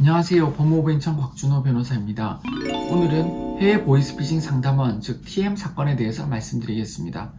안녕하세요. 법무부 인천 곽준호 변호사입니다. 오늘은 해외 보이스피싱 상담원, 즉 TM 사건에 대해서 말씀드리겠습니다.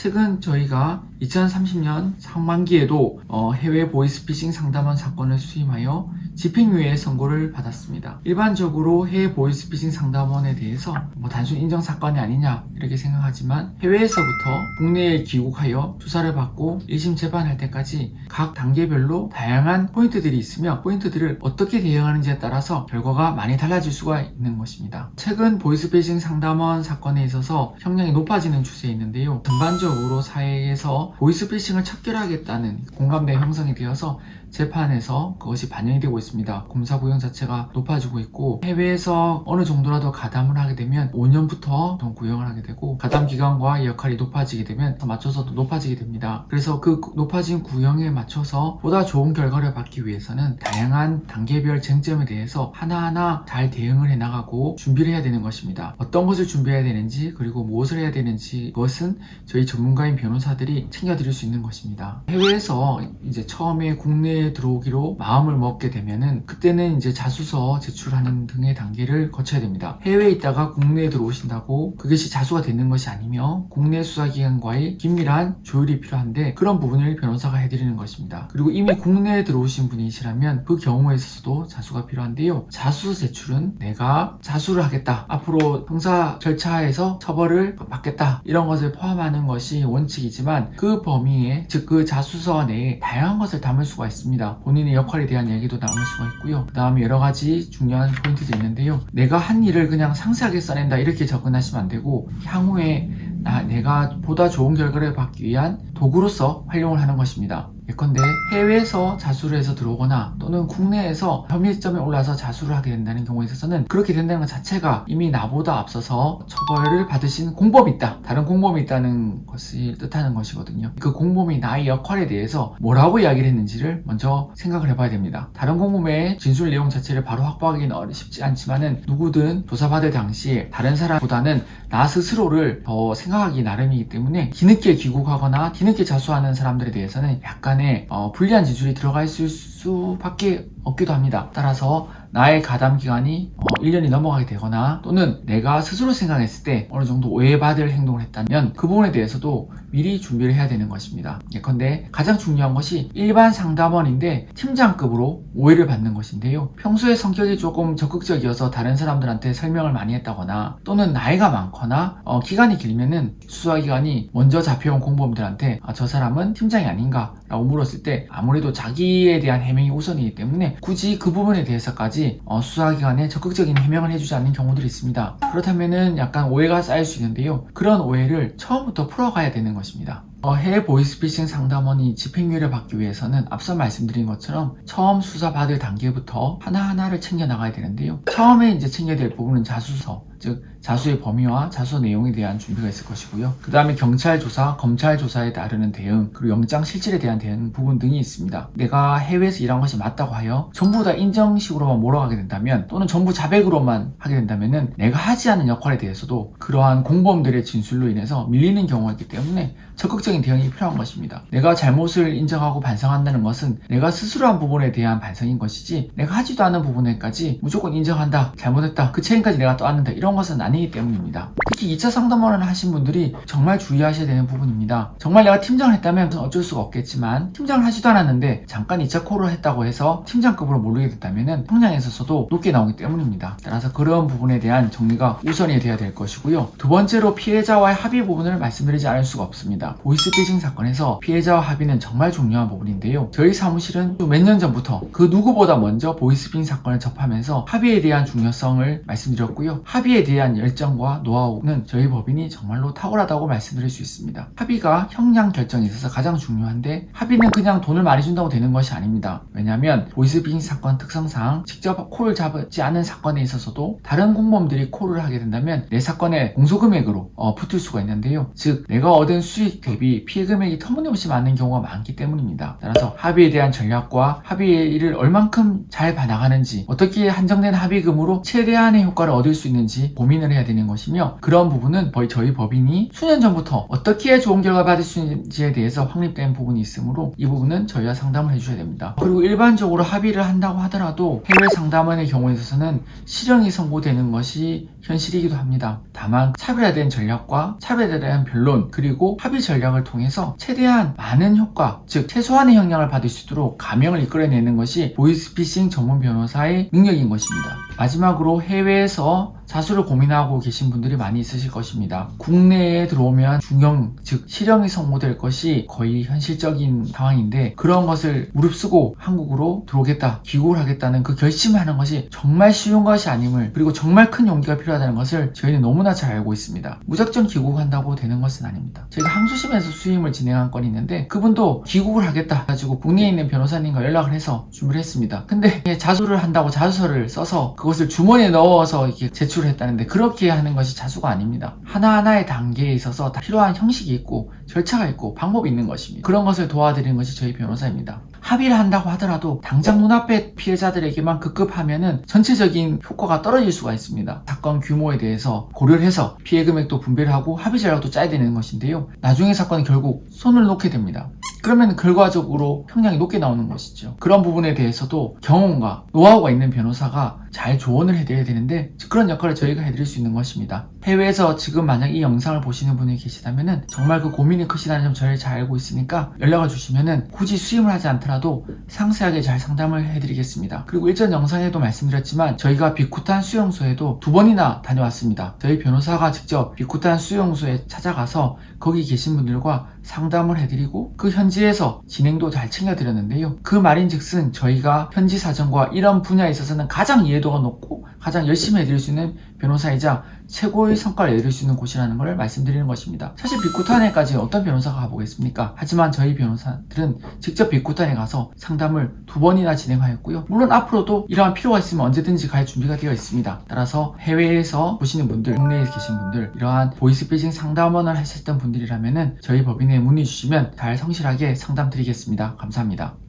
최근 저희가 2030년 상반기에도 어, 해외 보이스피싱 상담원 사건을 수임하여 집행유예 선고를 받았습니다. 일반적으로 해외 보이스피싱 상담원에 대해서 뭐 단순 인정 사건이 아니냐 이렇게 생각하지만 해외에서부터 국내에 귀국하여 수사를 받고 1심 재판할 때까지 각 단계별로 다양한 포인트들이 있으며 포인트들을 어떻게 대응하는지에 따라서 결과가 많이 달라질 수가 있는 것입니다. 최근 보이스피싱 상담원 사건에 있어서 형량이 높아지는 추세에 있는데요. 전반적으로 사회에서 보이스피싱을 척결하겠다는 공감대 형성이 되어서 재판에서 그것이 반영이 되고 있습니다. 검사 부형 자체가 높아지고 있고 해외에서 어느 정도라도 가담을 하게 되면 5년부터 더 구형을 하게 되고 가담 기간과 역할이 높아지게 되면 맞춰서도 높아지게 됩니다. 그래서 그 높아진 구형에 맞춰서 보다 좋은 결과를 받기 위해서는 다양한 단계별 쟁점에 대해서 하나하나 잘 대응을 해 나가고 준비를 해야 되는 것입니다. 어떤 것을 준비해야 되는지 그리고 무엇을 해야 되는지 그것은 저희 전문가인 변호사들이 챙겨드릴 수 있는 것입니다. 해외에서 이제 처음에 국내 에 들어오기로 마음을 먹게 되면은 그때는 이제 자수서 제출하는 등의 단계를 거쳐야 됩니다. 해외에 있다가 국내에 들어오신다고 그것이 자수가 되는 것이 아니며 국내 수사기관과의 긴밀한 조율이 필요한데 그런 부분을 변호사가 해드리는 것입니다. 그리고 이미 국내에 들어오신 분이시라면 그 경우에 있어서도 자수가 필요한데요. 자수 제출은 내가 자수를 하겠다. 앞으로 형사 절차에서 처벌을 받겠다. 이런 것을 포함하는 것이 원칙이지만 그 범위에 즉 그 자수서 내에 다양한 것을 담을 수가 있습니다. 본인의 역할에 대한 얘기도 담을 수가 있고요. 그 다음에 여러 가지 중요한 포인트도 있는데요. 내가 한 일을 그냥 상세하게 써낸다 이렇게 접근하시면 안 되고 향후에 나, 내가 보다 좋은 결과를 받기 위한 도구로서 활용을 하는 것입니다. 예컨대 해외에서 자수를 해서 들어오거나 또는 국내에서 혐의점에 올라서 자수를 하게 된다는 경우에 있어서는 그렇게 된다는 것 자체가 이미 나보다 앞서서 처벌을 받으신 공범이 있다. 다른 공범이 있다는 것을 뜻하는 것이거든요. 그 공범이 나의 역할에 대해서 뭐라고 이야기를 했는지를 먼저 생각을 해봐야 됩니다. 다른 공범의 진술 내용 자체를 바로 확보하기는 쉽지 않지만은 누구든 조사받을 당시에 다른 사람보다는 나 스스로를 더 생각하기 나름이기 때문에 뒤늦게 귀국하거나 뒤늦게 자수하는 사람들에 대해서는 약간 의 어, 불리한 지출이 들어가 있을 수밖에 없기도 합니다. 따라서 나의 가담 기간이 어, 1년이 넘어가게 되거나 또는 내가 스스로 생각했을 때 어느 정도 오해받을 행동을 했다면 그 부분에 대해서도 미리 준비를 해야 되는 것입니다. 예컨대 가장 중요한 것이 일반 상담원인데 팀장급으로 오해를 받는 것인데요. 평소에 성격이 조금 적극적이어서 다른 사람들한테 설명을 많이 했다거나 또는 나이가 많거나 어, 기간이 길면은 수사기관이 먼저 잡혀온 공범들한테 아, 저 사람은 팀장이 아닌가 라고 물었을 때 아무래도 자기에 대한 해명이 우선이기 때문에 굳이 그 부분에 대해서까지 어, 수사기관에 적극적인 해명을 해주지 않는 경우들이 있습니다. 그렇다면은 약간 오해가 쌓일 수 있는데요. 그런 오해를 처음부터 풀어가야 되는 것입니다. 어, 해외 보이스피싱 상담원이 집행유예를 받기 위해서는 앞서 말씀드린 것처럼 처음 수사받을 단계부터 하나하나를 챙겨 나가야 되는데요. 처음에 이제 챙겨야 될 부분은 자수서, 즉 자수의 범위와 자수 내용에 대한 준비가 있을 것이고요. 그 다음에 경찰 조사, 검찰 조사에 따르는 대응, 그리고 영장 실질에 대한 대응 부분 등이 있습니다. 내가 해외에서 일한 것이 맞다고 하여 전부 다 인정식으로만 몰아가게 된다면 또는 전부 자백으로만 하게 된다면은 내가 하지 않은 역할에 대해서도 그러한 공범들의 진술로 인해서 밀리는 경우가 있기 때문에 적극적인 대응이 필요한 것입니다. 내가 잘못을 인정하고 반성한다는 것은 내가 스스로 한 부분에 대한 반성인 것이지 내가 하지도 않은 부분에까지 무조건 인정한다, 잘못했다, 그 책임까지 내가 떠안는다 이런 것은 아니기 때문입니다. 특히 2차 상담원을 하신 분들이 정말 주의하셔야 되는 부분입니다. 정말 내가 팀장을 했다면 어쩔 수가 없겠지만 팀장을 하지도 않았는데 잠깐 2차 콜을 했다고 해서 팀장급으로 모르게 됐다면 있어서도 높게 나오기 때문입니다. 따라서 그런 부분에 대한 정리가 우선이 돼야 될 것이고요. 두 번째로 피해자와의 합의 부분을 말씀드리지 않을 수가 없습니다. 보이스피싱 사건에서 피해자와 합의는 정말 중요한 부분인데요. 저희 사무실은 몇 년 전부터 그 누구보다 먼저 보이스피싱 사건을 접하면서 합의에 대한 중요성을 말씀드렸고요. 합의에 대한 열정과 노하우는 저희 법인이 정말로 탁월하다고 말씀드릴 수 있습니다. 합의가 형량 결정에 있어서 가장 중요한데 합의는 그냥 돈을 많이 준다고 되는 것이 아닙니다. 왜냐하면 보이스피싱 사건 특성상 직접 콜을 잡지 않은 사건에 있어서도 다른 공범들이 콜을 하게 된다면 내 사건의 공소금액으로 어, 붙을 수가 있는데요. 즉 내가 얻은 수익 대비 피해 금액이 터무니없이 많은 경우가 많기 때문입니다. 따라서 합의에 대한 전략과 합의의 일을 얼만큼 잘 봐나가는지 어떻게 한정된 합의금으로 최대한의 효과를 얻을 수 있는지 고민을 해야 되는 것이며 그런 이런 부분은 저희 법인이 수년 전부터 어떻게 좋은 결과 받을 수 있는지에 대해서 확립된 부분이 있으므로 이 부분은 저희와 상담을 해주셔야 됩니다. 그리고 일반적으로 합의를 한다고 하더라도 해외 상담원의 경우에 있어서는 실형이 선고되는 것이 현실이기도 합니다. 다만 차별화된 전략과 차별에 대한 변론 그리고 합의 전략을 통해서 최대한 많은 효과 즉 최소한의 영향을 받을 수 있도록 감형을 이끌어내는 것이 보이스피싱 전문 변호사의 능력인 것입니다. 마지막으로 해외에서 자수를 고민하고 계신 분들이 많이 있으실 것입니다. 국내에 들어오면 중형, 즉 실형이 선고될 것이 거의 현실적인 상황인데 그런 것을 무릅쓰고 한국으로 들어오겠다, 귀국을 하겠다는 그 결심을 하는 것이 정말 쉬운 것이 아님을 그리고 정말 큰 용기가 필요하다는 것을 저희는 너무나 잘 알고 있습니다. 무작정 귀국한다고 되는 것은 아닙니다. 저희가 항소심에서 수임을 진행한 건이 있는데 그분도 귀국을 하겠다 가지고 국내에 있는 변호사님과 연락을 해서 준비를 했습니다. 근데 자수를 한다고 자수서를 써서 그것을 주머니에 넣어서 이렇게 제출 을 했다는데 그렇게 하는 것이 자수가 아닙니다. 하나하나의 단계에 있어서 다 필요한 형식이 있고 절차가 있고 방법이 있는 것입니다. 그런 것을 도와드리는 것이 저희 변호사입니다. 합의를 한다고 하더라도 당장 눈앞에 피해자들에게만 급급하면은 전체적인 효과가 떨어질 수가 있습니다. 사건 규모에 대해서 고려를 해서 피해 금액도 분배를 하고 합의 전략도 짜야 되는 것인데요. 나중에 사건은 결국 손을 놓게 됩니다. 그러면 결과적으로 형량이 높게 나오는 것이죠. 그런 부분에 대해서도 경험과 노하우가 있는 변호사가 잘 조언을 해드려야 되는데 그런 역할을 저희가 해드릴 수 있는 것입니다. 해외에서 지금 만약 이 영상을 보시는 분이 계시다면은 정말 그 고민이 크시다는 점 저희 잘 알고 있으니까 연락을 주시면은 굳이 수임을 하지 않더라도 상세하게 잘 상담을 해드리겠습니다. 그리고 일전 영상에도 말씀드렸지만 저희가 비쿠탄 수용소에도 두 번이나 다녀왔습니다. 저희 변호사가 직접 비쿠탄 수용소에 찾아가서 거기 계신 분들과 상담을 해드리고 그 현지에서 진행도 잘 챙겨드렸는데요. 그 말인즉슨 저희가 현지 사정과 이런 분야에 있어서는 가장 이해도가 높고 가장 열심히 해드릴 수 있는 변호사이자 최고의 성과를 내릴 수 있는 곳이라는 것을 말씀드리는 것입니다. 사실 비쿠탄에까지 어떤 변호사가 가보겠습니까? 하지만 저희 변호사들은 직접 비쿠탄에 가서 상담을 두 번이나 진행하였고요. 물론 앞으로도 이러한 필요가 있으면 언제든지 갈 준비가 되어 있습니다. 따라서 해외에서 보시는 분들, 국내에 계신 분들, 이러한 보이스피싱 상담원을 하셨던 분들이라면은 저희 법인에 문의 주시면 잘 성실하게 상담 드리겠습니다. 감사합니다.